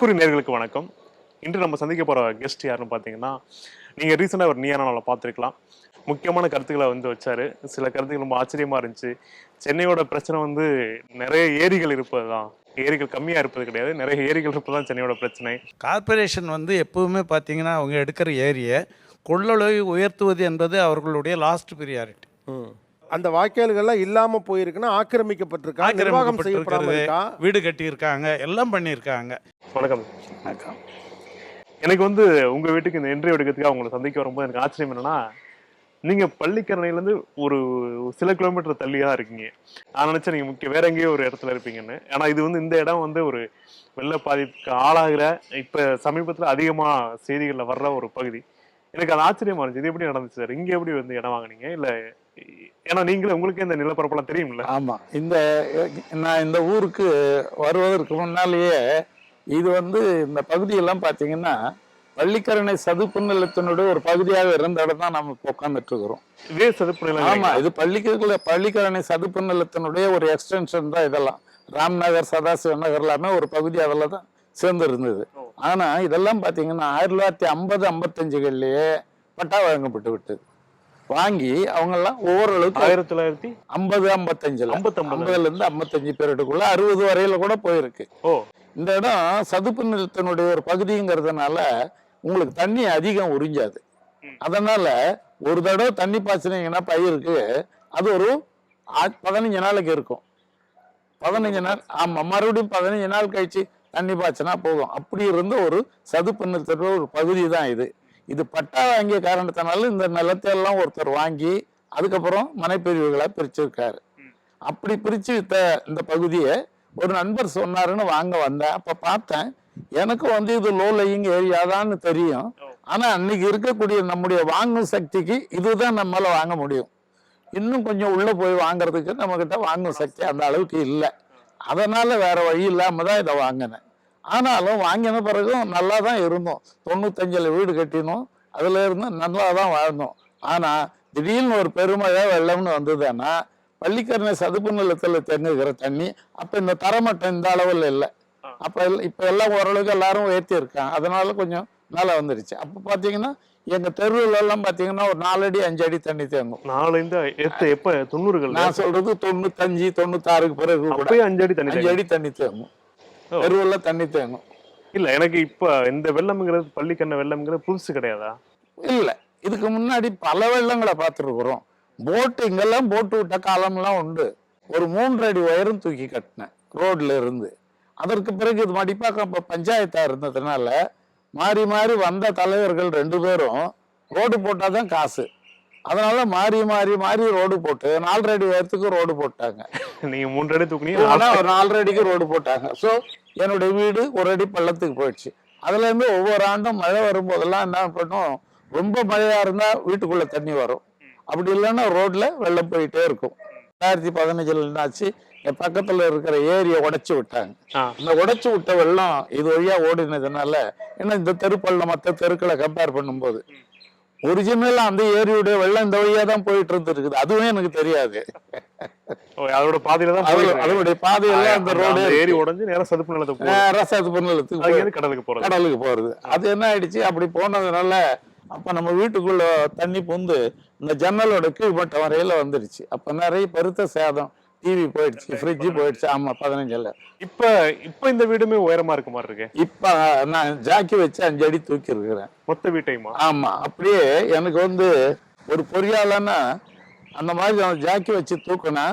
தற்கொலை நேர்களுக்கு வணக்கம். இன்று நம்ம சந்திக்க போகிற கெஸ்ட் யாருன்னு பார்த்தீங்கன்னா நீங்கள் ரீசெண்டாக ஒரு நீயான நாளை பார்த்துருக்கலாம். முக்கியமான கருத்துக்களை வந்து வச்சாரு. சில கருத்துக்கள் ரொம்ப ஆச்சரியமாக இருந்துச்சு. சென்னையோட பிரச்சனை வந்து நிறைய ஏரிகள் இருப்பது தான் ஏரிகள் கம்மியாக இருப்பது கிடையாது. நிறைய ஏரிகள் இருப்பது தான் சென்னையோட பிரச்சனை. கார்ப்பரேஷன் வந்து எப்பவுமே பார்த்தீங்கன்னா அவங்க எடுக்கிற ஏரியை கொள்ளளவை உயர்த்துவது என்பது அவர்களுடைய லாஸ்ட் ப்ரியாரிட்டி அந்த வாய்க்கால்கள்லாம் இல்லாம போயிருக்குன்னா ஆக்கிரமிக்கப்பட்டிருக்கா? நிர்வாகம் செய்யப்படாம இருக்கா? வீடு கட்டியிருக்காங்க. எல்லாம் பண்ணியிருக்காங்க. வணக்கம். எனக்கு வந்து உங்கள் வீட்டுக்கு இந்த இன்றைய எடுக்கிறதுக்காக உங்களை சந்திக்க வரும்போது எனக்கு ஆச்சரியம் என்னன்னா நீங்கள் பள்ளிக்கரணையிலேருந்து ஒரு சில கிலோமீட்டர் தள்ளி தான் இருக்கீங்க. நான் நினச்சேன் நீங்கள் முக்கிய வேற எங்கேயோ ஒரு இடத்துல இருப்பீங்கன்னு. ஏன்னா இது வந்து இந்த இடம் வந்து ஒரு வெள்ள பாதிப்புக்கு ஆளாகிற இப்போ சமீபத்தில் அதிகமாக செய்திகளில் வர்ற ஒரு பகுதி. எனக்கு அது ஆச்சரியமா இருந்துச்சு. இது எப்படி நடந்துச்சு சார்? இங்கே எப்படி வந்து இடம் வாங்குனீங்க? இல்லை ஏன்னா நீங்களே உங்களுக்கே இந்த நிலப்பரப்பெல்லாம் தெரியும்ல. ஆமாம் இந்த நான் இந்த ஊருக்கு வருவதற்கு முன்னாலேயே இது வந்து இந்த பகுதியெல்லாம் பார்த்தீங்கன்னா பள்ளிக்கரணை சதுப்பு நிலத்தினுடைய ஒரு பகுதியாக இருந்த இடம் தான் நம்ம இப்போ உட்காந்துட்டு இருக்கிறோம் இதே சதுப்பு நிலம் ஆமா. இது பள்ளிக்கரணை பள்ளிக்கரணை சதுப்பு நிலத்தினுடைய ஒரு எக்ஸ்டென்ஷன் தான் இதெல்லாம். ராம்நகர் சதாசிவ நகர் எல்லாமே ஒரு பகுதி அதில் தான் சேர்ந்து இருந்தது ஆனா இதெல்லாம் பார்த்தீங்கன்னா ஆயிரத்தி தொள்ளாயிரத்தி ஐம்பது ஐம்பத்தஞ்சுகள்லயே பட்டா வழங்கப்பட்டு விட்டது. வாங்கி அவங்கெல்லாம் ஓரளவுக்கு ஆயிரத்தி தொள்ளாயிரத்தி ஐம்பது ஐம்பத்தஞ்சுல. ஐம்பத்தொன்பது. ஐம்பதுல இருந்து ஐம்பத்தஞ்சு பீரியடுக்குள்ள அறுபது வரையில கூட போயிருக்கு. ஓ. இந்த இடம் சதுப்பு நிலத்தினுடைய ஒரு பகுதிங்கிறதுனால உங்களுக்கு தண்ணி அதிகம் உறிஞ்சாது. அதனால ஒரு தடவை தண்ணி பாய்ச்சினீங்கன்னா பயிருக்கு அது ஒரு பதினஞ்சு நாளைக்கு இருக்கும். பதினஞ்சு நாள் ஆமா மறுபடியும் பதினஞ்சு நாள் கழிச்சு தண்ணி பாய்ச்சினா போதும். அப்படி இருந்த ஒரு சதுப்பு நிலத்தோட ஒரு பகுதி தான் இது. இது பட்டா வாங்கிய காரணத்தினால இந்த நிலத்தை எல்லாம் ஒருத்தர் வாங்கி அதுக்கப்புறம் மனைப்பிரிவுகளா பிரிச்சிருக்காரு. அப்படி பிரிச்சு வித்த இந்த பகுதியை ஒரு நண்பர் சொன்னாருன்னு வாங்க வந்தேன். அப்ப பார்த்தேன் எனக்கு வந்து இது லோ லையிங் ஏரியாதான்னு தெரியும். ஆனா அன்னைக்கு இருக்கக்கூடிய நம்முடைய வாங்கும் சக்திக்கு இதுதான் நம்மளால வாங்க முடியும். இன்னும் கொஞ்சம் உள்ள போய் வாங்குறதுக்கு நம்ம கிட்ட வாங்கும் சக்தி அந்த அளவுக்கு இல்லை. அதனால வேற வழி இல்லாம தான் இதை வாங்கினேன். ஆனாலும் வாங்கின பிறகும் நல்லா தான் இருந்தோம். தொண்ணூத்தஞ்சுல வீடு கட்டினோம். அதுல இருந்து நல்லா தான் வாழ்ந்தோம். ஆனா திடீர்னு ஒரு பெருமழை வெள்ளம்னு வந்ததுன்னா பள்ளிக்கரணை சதுப்பு நிலத்துல தேங்குகிற தண்ணி அப்ப இந்த தரமட்டம் இந்த அளவுல இல்லை. அப்ப இப்ப எல்லாம் ஓரளவுக்கு எல்லாரும் உயர்த்தி அதனால கொஞ்சம் மேலே வந்துருச்சு. அப்ப பாத்தீங்கன்னா எங்க தெருவுல எல்லாம் பாத்தீங்கன்னா ஒரு நாலடி அஞ்சு அடி தண்ணி தேங்கும். நாலு எத்த எப்ப? தொண்ணூறுகள் நான் சொல்றது தொண்ணூத்தஞ்சு தொண்ணூத்தாறுக்கு பிறகு கூட. அஞ்சு அடி தண்ணி அஞ்சு. அடி தண்ணி தேங்கும். ஓ. தெருவுல தண்ணி தேங்கும். இல்ல எனக்கு இப்ப இந்த வெள்ளம்ங்கிறது பள்ளிக்கண்ண வெள்ளம்ங்கிறது புதுசு கிடையாதா? இல்ல இதுக்கு முன்னாடி பல வெள்ளங்களை பார்த்துருக்குறோம். போட்டு இங்கெல்லாம் போட்டு விட்ட காலம்லாம் உண்டு. ஒரு மூன்று அடி உயரம் தூக்கி கட்டினேன் ரோட்ல இருந்து. அதற்கு பிறகு இது மடிப்பாக்கம் இப்போ பஞ்சாயத்தா இருந்ததுனால மாறி மாறி வந்த தலைவர்கள் ரெண்டு பேரும் ரோடு போட்டாதான் காசு. அதனால மாறி மாறி மாறி ரோடு போட்டு நாலரை அடி உயரத்துக்கு ரோடு போட்டாங்க. நீங்க மூன்று அடி தூக்குனீங்க ஒரு நாலரை அடிக்கு ரோடு போட்டாங்க. ஸோ என்னுடைய வீடு ஒரு அடி பள்ளத்துக்கு போயிடுச்சு. அதுல இருந்து ஒவ்வொரு ஆண்டும் மழை வரும்போதெல்லாம் என்ன பண்ணும்? ரொம்ப மழையா இருந்தா வீட்டுக்குள்ள தண்ணி வரும். அப்படி இல்லைன்னா ரோட்ல வெள்ளம் போயிட்டே இருக்கும். ரெண்டாயிரத்தி பதினஞ்சுல என்னாச்சு? என் பக்கத்துல இருக்கிற ஏரியை உடைச்சு விட்டாங்க. இந்த உடைச்சு விட்ட வெள்ளம் இது வழியா ஓடினதுனால ஏன்னா இந்த தெருப்பள்ளம் மற்ற தெருக்களை கம்பேர் பண்ணும்போது ஒரிஜினலா அந்த ஏரியுடைய வெள்ளம் இந்த வழியா தான் போயிட்டு இருந்திருக்குது. அதுவே எனக்கு தெரியாது. அதோட பாதையில தான். அதனுடைய பாதையெல்லாம் அந்த ரோடு ஏரி உடைஞ்சு நேரா சதுப்பு நிலத்தை போகுது ரசாத்து நிலத்துக்கு கடலுக்கு போறது? கடலுக்கு போறது. அது என்ன ஆயிடுச்சு? அப்படி போனதுனால அப்ப நம்ம வீட்டுக்குள்ள தண்ணி புந்து இந்த ஜன்னலோட கீழ்மட்டம் வரையில வந்துருச்சு. அப்ப நிறைய பெருத்த சேதம் டிவி போயிடுச்சு ஃப்ரிட்ஜ் போயிடுச்சு. ஆமா பதினஞ்சுல இப்ப இப்ப இந்த வீடுமே உயரமா இருக்க மாதிரி இருக்கு. இப்ப நான் ஜாக்கி வச்சு அஞ்சு அடி தூக்கி இருக்கிறேன். மொத்த வீட்டையுமா? ஆமா அப்படியே எனக்கு வந்து ஒரு பொறியாளனா அந்த மாதிரி நான் ஜாக்கி வச்சு தூக்குனா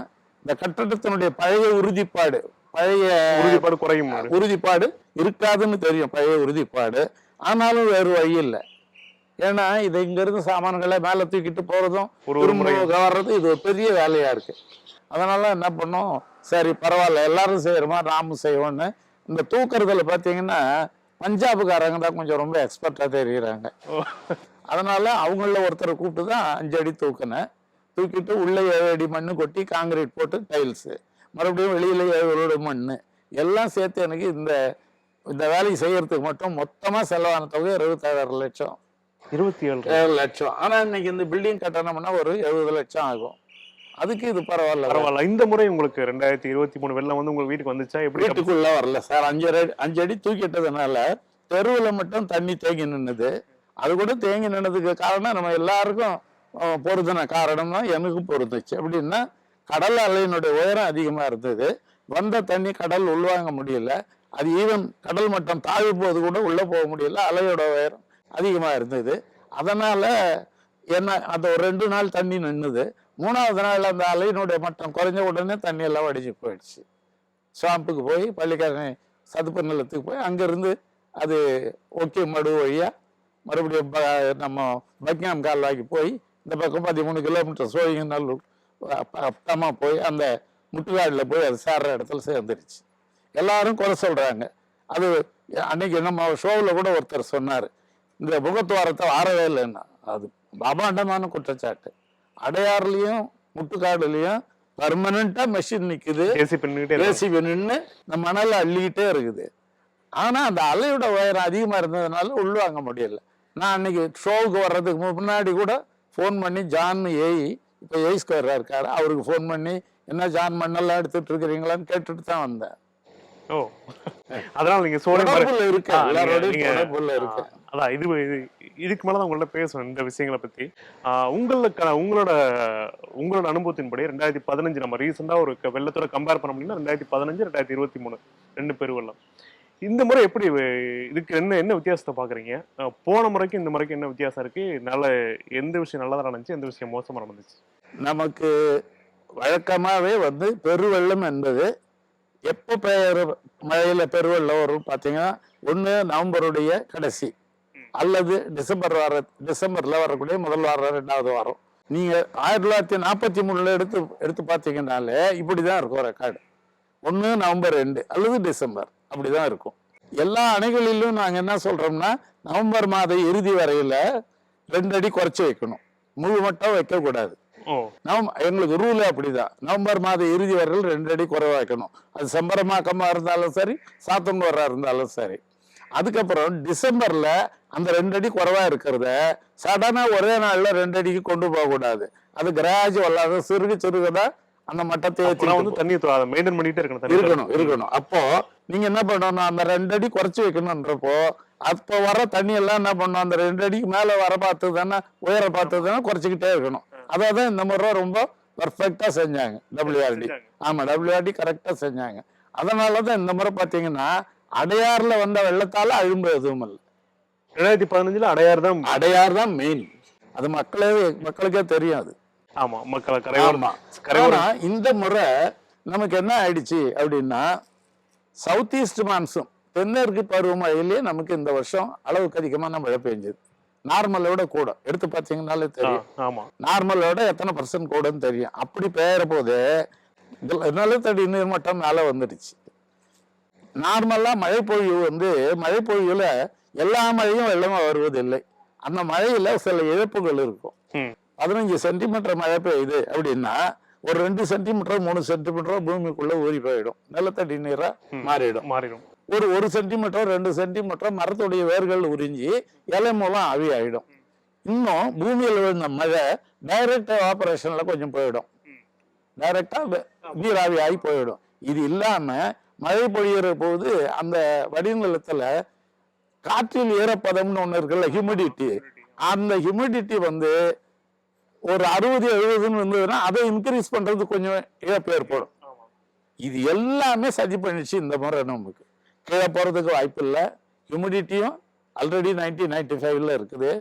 இந்த கட்டடத்தினுடைய பழைய உறுதிப்பாடு பழைய உறுதிப்பாடு குறையும். உறுதிப்பாடு இருக்காதுன்னு தெரியும் பழைய உறுதிப்பாடு. ஆனாலும் வேறு வழி இல்லை. ஏன்னா இது இங்க இருந்து சாமான்களை மேல தூக்கிட்டு போறதும் ஒரு முறை திரும்ப வர்றது இது ஒரு பெரிய வேலையா இருக்கு. அதனால என்ன பண்ணோம்? சரி பரவாயில்ல எல்லாரும் செய்யறோமா? நாமும் செய்வோம்னு. இந்த தூக்குறதுல பாத்தீங்கன்னா பஞ்சாபுக்காரங்க தான் கொஞ்சம் ரொம்ப எக்ஸ்பர்ட்டா தெரியுறாங்க. ஓ. அதனால அவங்கள ஒருத்தரை கூப்பிட்டு தான் அஞ்சு அடி தூக்கினேன். தூக்கிட்டு உள்ள ஏழு அடி மண்ணு கொட்டி காங்கிரீட் போட்டு டைல்ஸு மறுபடியும் வெளியில ஏழு மண்ணு. எல்லாம் சேர்த்து எனக்கு இந்த இந்த வேலையை செய்யறதுக்கு மட்டும் மொத்தமா செலவான தொகை இருபத்தாறு லட்சம். இருபத்தி ஏழு லட்சம். ஆனா இன்னைக்கு இந்த பில்டிங் கட்டணும்னா ஒரு எழுபது லட்சம் ஆகும். அதுக்கு இது பரவாயில்ல பரவாயில்ல. இந்த முறை உங்களுக்கு ரெண்டாயிரத்தி இருபத்தி மூணு வெள்ளம் வந்து உங்க வீட்டுக்கு வந்துச்சா? எப்படி வீட்டுக்குள்ள வரல சார். அஞ்சு அஞ்சு அடி தூக்கிட்டதுனால தெருவில் மட்டும் தண்ணி தேங்கி நின்னுது. அது கூட தேங்கி நின்னதுக்கு காரணம் நம்ம எல்லாருக்கும் அஹ், பொருந்தின காரணம் தான் எனக்கு பொருந்துச்சு. அப்படின்னா கடல் அலையினுடைய உயரம் அதிகமா இருந்தது. வந்த தண்ணி கடல் உள்வாங்க முடியல. அது ஈவன் கடல் மட்டம் தாழ்வு போது கூட உள்ள போக முடியல. அலையோட உயரம் அதிகமா இருந்தது. அதனால என்ன அந்த ஒரு ரெண்டு நாள் தண்ணி நின்னுது. மூணாவது நாள் அந்த அலையினுடைய மட்டம் குறைஞ்ச உடனே தண்ணி எல்லாம் வடிஞ்சு போயிடுச்சு. ஸ்வாம்புக்கு போய் பள்ளிக்காரனை சதுப்பு நிலத்துக்கு போய் அங்கேருந்து அது ஓகே மடு வழியாக மறுபடியும் ப- நம்ம பக்கிங்ஹாம் கால்வாய்க்கு போய் இந்த பக்கம் பதிமூணு கிலோமீட்டர் சோழிங்கநல்லூர் பக்கமாக போய் அந்த முட்டுக்காடில் போய் அது சேர்ற இடத்துல சேர்ந்துருச்சு. எல்லாரும் குறை சொல்கிறாங்க அது அன்னைக்கு நம்ம ஷோவில் கூட ஒருத்தர் சொன்னார். இந்த முகத்துவாரத்தை வாரவே இல்லைன்னா அது அபாண்டமான குற்றச்சாட்டு. அடையாறுலையும் முட்டுக்காடுலையும் பர்மனண்டா மெஷின் நிக்குது. ஜேசிபி நின்று இந்த மணலை அள்ளிக்கிட்டே இருக்குது. ஆனா அந்த அலையோட உயரம் அதிகமா இருந்ததுனால உள்வாங்க முடியல. நான் அன்னைக்கு ஷோவுக்கு வர்றதுக்கு முன்னாடி கூட ஃபோன் பண்ணி ஜான் ஏய் இப்போ ஏய் ஸ்கொயரா இருக்காரு. அவருக்கு ஃபோன் பண்ணி என்ன ஜான் மண்ணெல்லாம் எடுத்துட்டு இருக்கிறீங்களான்னு கேட்டுட்டு தான் வந்தேன். ஓ. அதனால நீங்க சோழ இருக்கு தொடர்புல இருக்கு அதான் இது இது- இதுக்கு மேலே தான் உங்கள்ட்ட பேசணும் இந்த விஷயங்களை பத்தி. உங்களுக்கான உங்களுக்கு உங்களோட உங்களோட அனுபவத்தின்படி ரெண்டாயிரத்தி பதினஞ்சு நம்ம ரீசெண்டா ஒரு வெள்ளத்தோட கம்பேர் பண்ண முடியும்னா ரெண்டாயிரத்தி பதினஞ்சு ரெண்டாயிரத்தி இருபத்தி மூணு ரெண்டு பெருவெள்ளம் இந்த முறை எப்படி இதுக்கு என்ன என்ன வித்தியாசத்தை பாக்குறீங்க போன முறைக்கு இந்த முறைக்கு என்ன வித்தியாசம் இருக்கு? நல்ல எந்த விஷயம் நல்லதா நடந்துச்சு எந்த விஷயம் மோசமா நடந்துச்சு? நமக்கு வழக்கமாவே வந்து பெருவெள்ளம் என்பது எப்போ பெயர் மழையில பெருவெள்ளம் வரும் பார்த்தீங்கன்னா ஒன்று நவம்பருடைய கடைசி. அல்லது டிசம்பர் வார டிசம்பர்ல வரக்கூடிய முதல் வாரம் ரெண்டாவது வாரம். நீங்க ஆயிரத்தி தொள்ளாயிரத்தி நாற்பத்தி மூணுல எடுத்து எடுத்து பார்த்தீங்கன்னாலே இப்படிதான் இருக்கும் ரெக்கார்டு ஒன்று நவம்பர் ரெண்டு அல்லது டிசம்பர். அப்படிதான் இருக்கும். எல்லா அணைகளிலும் நாங்க என்ன சொல்றோம்னா நவம்பர் மாத இறுதி வரையில ரெண்டு அடி குறைச்சி வைக்கணும். முழு மட்டம் வைக்கக்கூடாது. நவம் எங்களுக்கு ரூல் அப்படிதான். நவம்பர் மாத இறுதி வரையில் ரெண்டு அடி குறைவா வைக்கணும். அது செம்பரமாக்கமா இருந்தாலும் சரி சாத்தங்குவரா இருந்தாலும் சரி. அதுக்கப்புறம் டிசம்பர்ல அந்த ரெண்டு அடி குறைவா இருக்கிறத சடனா ஒரே நாள்ல ரெண்டு அடிக்கு கொண்டு போக கூடாது. அது கிராஜுவலாக சிறுக சிறுகதான் அந்த மட்டத்தை வந்து தண்ணி மெயின்டைன் பண்ணிட்டே இருக்கணும் இருக்கணும் இருக்கணும். அப்போ நீங்க என்ன பண்ணணும்? அந்த ரெண்டு அடி குறைச்சு வைக்கணும்ன்றப்போ அப்போ வர தண்ணி எல்லாம் என்ன பண்ணணும்? அந்த ரெண்டு அடிக்கு மேல வர பார்த்து தானே உயர பார்த்து தானே குறைச்சிக்கிட்டே இருக்கணும். அதான் இந்த முறை ரொம்ப பர்ஃபெக்டா செஞ்சாங்க. டபிள்யூஆர்டி. ஆமா டபிள்யூஆர்டி கரெக்டா செஞ்சாங்க. அதனால தான் இந்த முறை பாத்தீங்கன்னா அடையாறுல வந்த வெள்ளத்தால அழும்பு எதுவும் இல்லை. ரெண்டாயிரத்தி பதினஞ்சுல அடையாறு தான் அடையார் தான் மெயின் அது மக்களே மக்களுக்கே தெரியும் அது ஆமா மக்களை ஆமா. ஆனா இந்த முறை நமக்கு என்ன ஆயிடுச்சு அப்படின்னா சவுத் ஈஸ்ட் மான்சூன் தென்மேற்கு பருவமழையிலேயே நமக்கு இந்த வருஷம் அளவுக்கு அதிகமான மழை பெஞ்சது. நார்மலோட கூட. எடுத்து பார்த்தீங்கன்னாலே ஆ, தெரியும் ஆமா நார்மலோட எத்தனை பர்சன்ட் கூடன்னு தெரியும். அப்படி பெய்யற போது நிலத்தடி நீர் மட்டம் மேல வந்துடுச்சு. நார்மலா மழை பொழிவு வந்து மழை பொழிவுல எல்லா மழையும் வெள்ளமா வருவதில்லை. அந்த மழையில சில இழப்புகள் இருக்கும். பதினஞ்சு சென்டிமீட்டர் மழை பெய்யுது அப்படின்னா ஒரு ரெண்டு சென்டிமீட்டர் மூணு சென்டிமீட்டர் பூமிக்குள்ள ஊறி போயிடும். நிலத்தடி நீரா. மாறிடும். மாறிடும். ஒரு ஒரு சென்டிமீட்டர் ரெண்டு சென்டிமீட்டர் மரத்துடைய வேர்கள் உறிஞ்சி இலை மூலம் ஆவி ஆயிடும் இன்னும் பூமியில் விழுந்த மழை டைரக்ட் ஆபரேஷன்ல கொஞ்சம் போயிடும். டைரக்டா நீராவி ஆகி போயிடும். இது இல்லாம மழை பொழியிற போது அந்த வடிநிலத்துல காற்றில் ஈரப்பதம்னு ஒன்று இருக்குல்ல ஹியூமிடிட்டி அந்த ஹியூமிடிட்டி வந்து ஒரு அறுபது எழுபதுன்னு இருந்ததுன்னா அதை இன்க்ரீஸ் பண்றது கொஞ்சம் இழப்பு ஏற்படும். இது எல்லாமே சதி பண்ணிச்சு இந்த முறை நமக்கு. கீழே போகிறதுக்கு வாய்ப்பு இல்லை. ஹியூமிடிட்டியும் ஆல்ரெடி நைன்டீன் நைன்டி ஃபைவ்ல இருக்குது.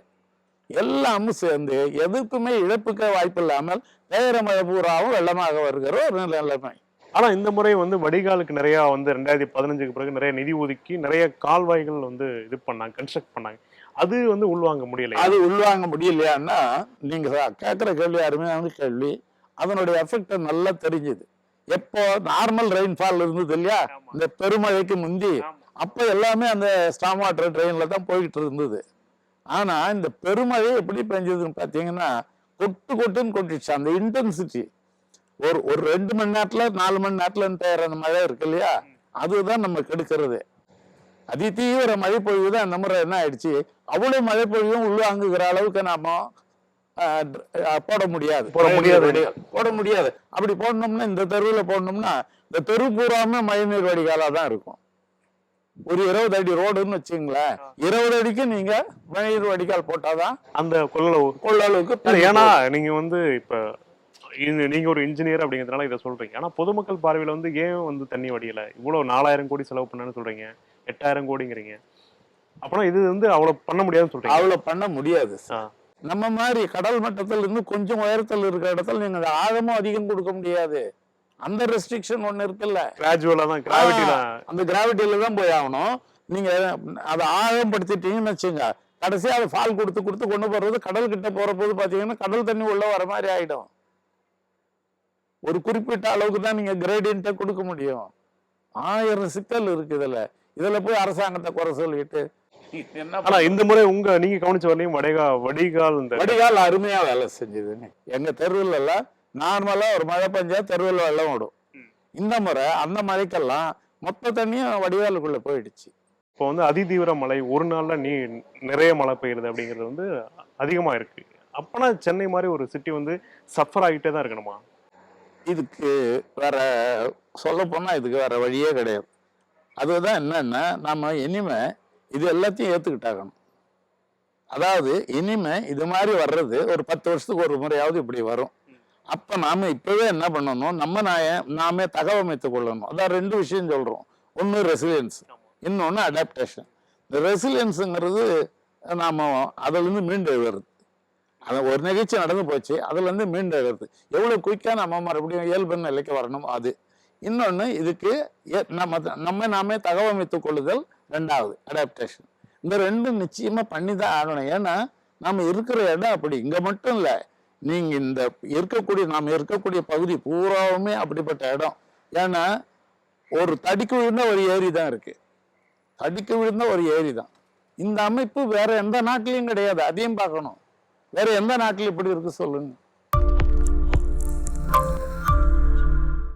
எல்லாமும் சேர்ந்து எதுக்குமே இழப்புக்க வாய்ப்பு இல்லாமல் பெயர மழை பூராவும் வெள்ளமாக வருகிற ஒரு நிலைமை. ஆனா இந்த முறை வந்து வடிகாலுக்கு நிறைய வந்து ரெண்டாயிரத்தி பதினஞ்சுக்கு பிறகு நிறைய நிதி ஒதுக்கி நிறைய கால்வாய்கள் வந்து இது பண்ணாங்க கன்ஸ்ட்ரக்ட் பண்ணாங்க. அது வந்து உள்வாங்க முடியல அது உள்வாங்க முடியலையான்னா நீங்க கேட்குற கேள்வி அருமையான கேள்வி. அதனுடைய எஃபெக்ட் நல்லா தெரிஞ்சுது. எப்போ நார்மல் ரெயின்ஃபால் இருந்தது இல்லையா? இந்த பெருமழைக்கு முந்தி. அப்போ எல்லாமே அந்த ஸ்டாம் வாட்டர் ட்ரெயின்ல தான் போய்கிட்டு இருந்தது. ஆனா இந்த பெருமழை எப்படி பெஞ்சதுன்னு பார்த்தீங்கன்னா கொட்டு கொட்டுன்னு கொட்டிடுச்சு. அந்த இன்டென்சிட்டி ஒரு ஒரு ரெண்டு மணி நேரத்துல நாலு மணி நேரத்துல அந்த மழை இருக்கு இல்லையா? அதுதான் நம்ம கெடுக்கிறது. அதிதீவிர மழை பொழிவு தான் இந்த முறை என்ன ஆயிடுச்சு? அவ்வளவு மழை பொழிவும் உள்வாங்குகிற அளவுக்கு நாம போட முடியாது. போட முடியாது. போட முடியாது. அப்படி போடணும்னா இந்த தெருவில் போடணும்னா இந்த தெரு பூராமே மழைநீர் வடிகாலா தான் இருக்கும். ஒரு இருபது அடி ரோடுன்னு வச்சுங்களேன். இருபது அடிக்கு நீங்க மழைநீர் வடிகால் போட்டாதான் அந்த கொள்ளளவு. கொள்ளளவுக்கு ஏன்னா. நீங்க வந்து இப்ப இது- நீங்க ஒரு இன்ஜினியர் அப்படிங்கிறதுனால இதை சொல்றீங்க. ஆனா பொதுமக்கள் பார்வையில வந்து ஏன் வந்து தண்ணி வடியல? இவ்வளவு நாலாயிரம் கோடி செலவு பண்ணேன்னு சொல்றீங்க. எட்டாயிரம் கோடிங்கிறீங்க. அப்பனா இது வந்து அவ்வளவு பண்ண முடியாதுன்னு சொல்றீங்க. அவ்வளவு பண்ண முடியாது. நம்ம மாதிரி கடல் மட்டத்துல இருந்து கொஞ்சம் உயரத்துல இருக்கிற இடத்துல நீங்க ஆழமும் அதிகம் கொடுக்க முடியாது. அந்த ரெஸ்ட்ரிக்ஷன் ஒண்ணு இருக்குல்ல? கிராஜுவலா தான் கிராவிட்டில அந்த கிராவிட்டியில தான் போய் ஆகணும். நீங்க அதை ஆழம் படுத்திட்டீங்கன்னு வச்சுங்க. கடைசியா அதை ஃபால் கொடுத்து கொடுத்து கொண்டு போறது கடல் கிட்ட போற போது பாத்தீங்கன்னா கடல் தண்ணி உள்ள வர மாதிரி ஆயிடும். ஒரு குறிப்பிட்ட அளவுக்கு தான் நீங்க கிரேடியன்ட்டை கொடுக்க முடியும். ஆயிரம் சிக்கல் இருக்கு இதுல. இதுல போய் அரசாங்கத்தை குறை சொல்லிட்டு. என்ன ஆனா இந்த முறை உங்க நீங்க கவனிச்ச வரலையும் வடிகா வடிகால் இந்த வடிகால் அருமையா வேலை செஞ்சதுன்னு எங்க தெருவில் எல்லாம் நார்மலா ஒரு மழை பெஞ்சா தெருவில் வெள்ளம் ஓடும். இந்த முறை அந்த மழைக்கெல்லாம் மொத்த தண்ணியும் வடிகாலுக்குள்ள போயிடுச்சு. இப்போ வந்து அதிதீவிர மழை ஒரு நாள்ல நீ நிறைய மழை பெய்யுறது அப்படிங்கிறது வந்து அதிகமா இருக்கு. அப்பனா சென்னை மாதிரி ஒரு சிட்டி வந்து சஃபர் ஆகிட்டே தான் இருக்கணுமா? இதுக்கு வேற சொல்ல போனால் இதுக்கு வேற வழியே கிடையாது. அதுதான் என்னன்னா நம்ம இனிமே இது எல்லாத்தையும் ஏற்றுக்கிட்டாகணும் அதாவது இனிமே இது மாதிரி வர்றது ஒரு பத்து வருஷத்துக்கு ஒரு முறையாவது இப்படி வரும். அப்போ நாம் இப்பவே என்ன பண்ணணும்? நம்ம நாய நாமே தகவமைத்துக் கொள்ளணும். அதான் ரெண்டு விஷயம் சொல்கிறோம் ஒன்று ரெசிலியன்ஸ் இன்னொன்று அடாப்டேஷன் இந்த ரெசிலியன்ஸுங்கிறது நாம் அதிலிருந்து மீண்டு வருது. அது ஒரு நிகழ்ச்சி நடந்து போச்சு. அதுலேருந்து மீண்டு எழுதுறது எவ்வளோ குயிக்காக நம்ம மறுபடியும் இயல்பு நிலைக்கு வரணும்? அது. இன்னொன்று இதுக்கு ஏ- நம்ம நம்ம நாமே தகவமைத்துக் கொள்ளுதல் ரெண்டாவது அடாப்டேஷன் இந்த ரெண்டும் நிச்சயமாக பண்ணி தான் ஆகணும். ஏன்னா நம்ம இருக்கிற இடம் அப்படி. இங்கே மட்டும் இல்லை. நீங்கள் இந்த இருக்கக்கூடிய நாம் இருக்கக்கூடிய பகுதி பூராவுமே அப்படிப்பட்ட இடம். ஏன்னா ஒரு தடிக்கு விழுந்த ஒரு ஏரி தான் இருக்குது தடிக்கு விழுந்த ஒரு ஏரி தான். இந்த அமைப்பு வேற எந்த நாட்டிலையும் கிடையாது. அதையும் பார்க்கணும். வேற எந்த நாட்டில் இப்படி இருக்கு சொல்லுங்க.